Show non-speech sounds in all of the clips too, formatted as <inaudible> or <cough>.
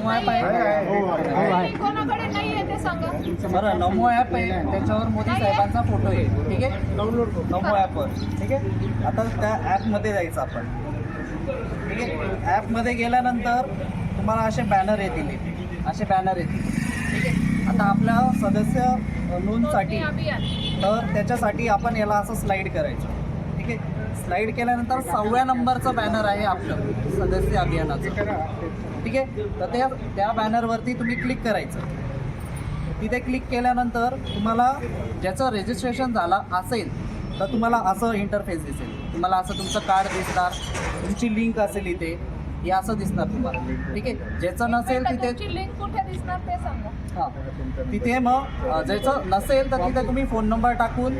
नमो app आहे नाही, कोणाकडे नाही आहे ते सांगा. बरं नमो ॲप आहे. त्याच्यावर मोदी साहेबांचा फोटो आहे. ठीक आहे? डाउनलोड नमो ॲपवर ठीक आहे? आता त्या ॲपमध्ये जायचं आपण. ठीक आहे? ॲपमध्ये गेल्यानंतर तुम्हाला असे बॅनर येतील. असे बॅनर येतील. ठीक आहे? आता आपल्या सदस्य नोंदसाठी तर त्याच्यासाठी आपण याला असं स्लाईड करायचं. ठीक आहे. स्लाईड केल्यानंतर सहाव्या नंबरचं बॅनर आहे आपलं सदस्य अभियानाचं. ठीक आहे? तर त्या त्या बॅनरवरती तुम्ही क्लिक करायचं. तिथे क्लिक केल्यानंतर तुम्हाला ज्याचं रजिस्ट्रेशन झालं असेल तर तुम्हाला असं इंटरफेस दिसेल. तुम्हाला असं तुमचं कार्ड दिसणार तुमची लिंक असेल इथे. हे असं दिसणार तुम्हाला. ठीक आहे? ज्याचं नसेल तिथे लिंक कुठे दिसणार ते सांगा. हां. तिथे मग ज्याचं नसेल तर तिथे तुम्ही फोन नंबर टाकून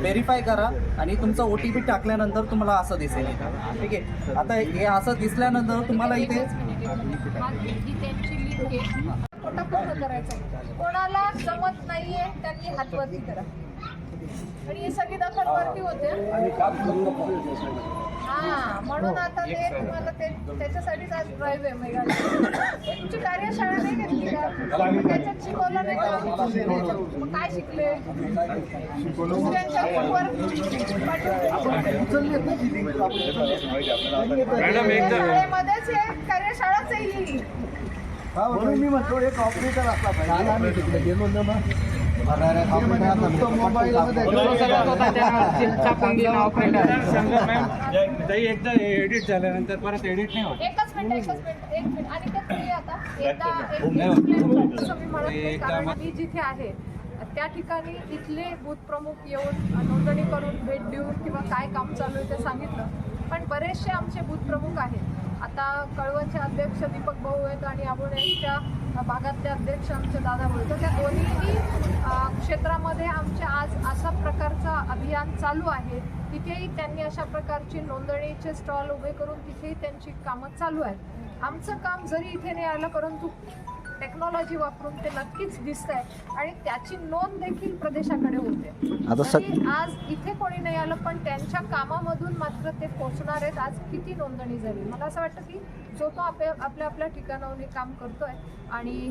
व्हेरीफाय करा आणि तुमचा ओ टी पी टाकल्यानंतर तुम्हाला असं दिसेल ठीक आहे? आता हे असं दिसल्यानंतर तुम्हाला इथे कोणाला जमत नाहीये त्यांनी हात वरती करा. आणि ही सगळी दखल वरती होते. हा म्हणून आता ते तुम्हाला ते त्याच्यासाठीच आज ड्राईव्ह आहे मेघालय. तुमची कार्यशाळा नाही घेतली का? त्याच्यात शिकवलं नाही का? मग काय शिकले? दुसऱ्यांच्या लिंकवर मॅडम एकदा शाळेमध्येच हे कार्यशाळाच आहे ही. म्हणून मी म्हणतो एक ऑपरेटर असला पाहिजे. आम्ही तिकडे गेलो ना मग. <laughs> <laughs> एकदा एडिट झाल्यानंतर परत एडिट नाही होत. एकच मिनिट एकच मिनिट एक मिनिट. आणि ते तुम्ही आता. एकदा एक explain करतो. तुम्ही म्हणत कारण मी जिथे आहे त्या ठिकाणी इथले बूथ प्रमुख येऊन नोंदणी करून भेट देऊन किंवा काय काम चालू आहे ते सांगितलं. पण बरेचसे आमचे बूथ प्रमुख आहेत. आता कळवणचे अध्यक्ष दीपक भाऊ आहेत आणि आबोण्याच्या भागातले अध्यक्ष आमचे दादा भाऊ. तर त्या दोन्हीही अं, क्षेत्रामध्ये आमचे आज अशा प्रकारचं अभियान चालू आहे तिथेही त्यांनी अशा प्रकारची नोंदणीचे स्टॉल उभे करून तिथेही त्यांची कामं चालू आहेत आमचं काम जरी इथे नाही आलं परंतु टेक्नॉलॉजी वापरून ते नक्कीच दिसत आहे आणि त्याची नोंद देखील प्रदेशाकडे होते आज इथे कोणी नाही आलं पण त्यांच्या कामामधून मात्र ते पोहोचणार आहेत. आज किती नोंदणी झाली? मला असं वाटतं की जो तो आपल्या आपल्या आपल्या ठिकाणाहून काम करतोय आणि